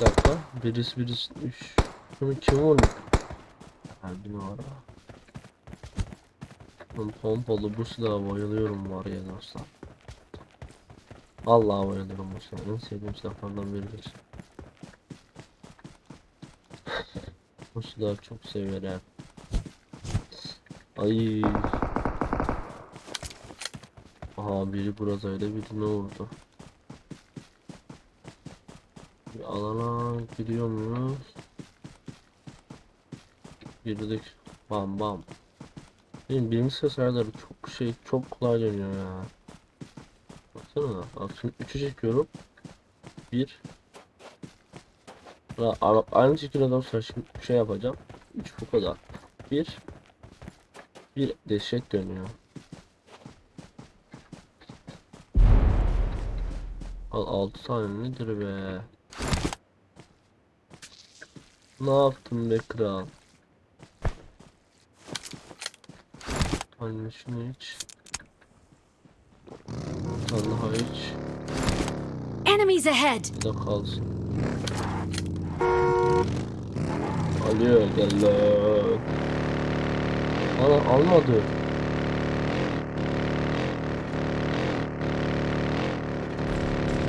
Bir dakika. Birisi birisi. Üş. Şunu kim vurdu? Kalbine var ha. Ben pompalı bu silaha bayılıyorum var ya dostlar. Vallahi bayılıyorum bu silaha. En sevdiğim silahlardan biridir. bu silahı çok severim. Ay. Aha biri buradaydı biri ne vurdu? Bir alana gidiyor muyuz? Girdik. Bam bam. Benim birinci ayarları çok şey çok kolay dönüyor ya. Baksana bak şimdi 3'ü çekiyorum. 1 Ya a- aynı şekilde dostlar şimdi şey yapacağım. 3 bu kadar. 1 Bir dehşet dönüyor. Al 6 tane nedir be? Ne yaptın be kral? Anne şunu iç. Allah iç. Enemies ahead! Bir de kalsın. Alıyor gel lan. Ana almadı.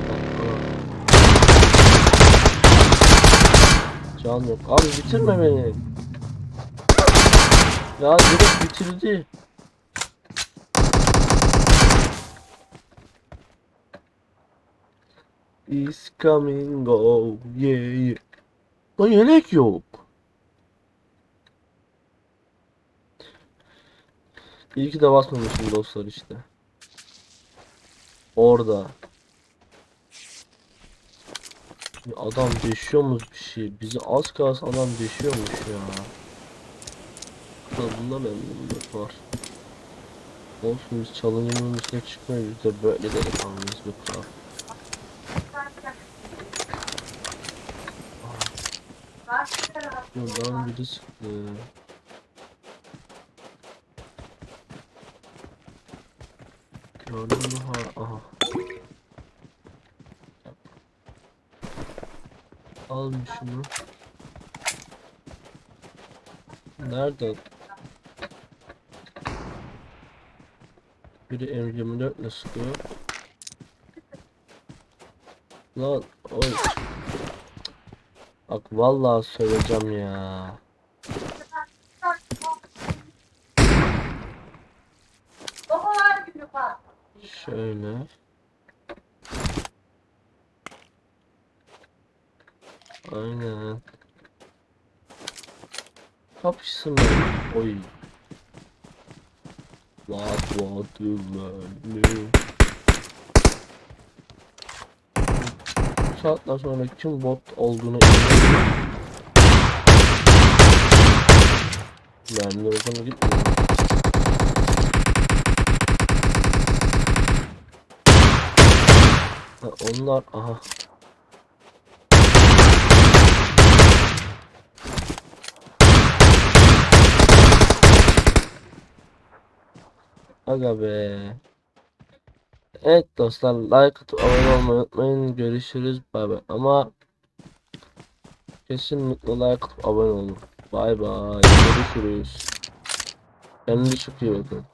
Bak, bak. Can yok. Abi bitirme beni. Ya direkt bitirdi. Is coming oh yeah yeah. Lan yelek yok. İyi ki de basmamışım dostlar işte. Orada. Ya Adam deşiyormuş bir şey. Bizi az kalsın adam deşiyormuş ya. Bunda memnunluk var. Olsun biz challenge'ın üstüne çıkmayız. Biz de böyle delikanlıyız be kral. Buradan biri sıktı. Gördün mü ha? Aha. Al şunu. Nerede? Biri M24 ile sıkıyor. Lan oy. Bak vallahi söyleyeceğim ya. Şöyle. Aynen. Kapışsın ben. Oy. What what you Bu saatten sonra kim bot olduğunu de oradan gitmiyorum. Ha, onlar aha. Aga be. Evet dostlar like atıp abone olmayı unutmayın. Görüşürüz. Bay bay. Ama kesinlikle like atıp abone olun. Bay bay. Görüşürüz. Kendinize çok iyi bakın.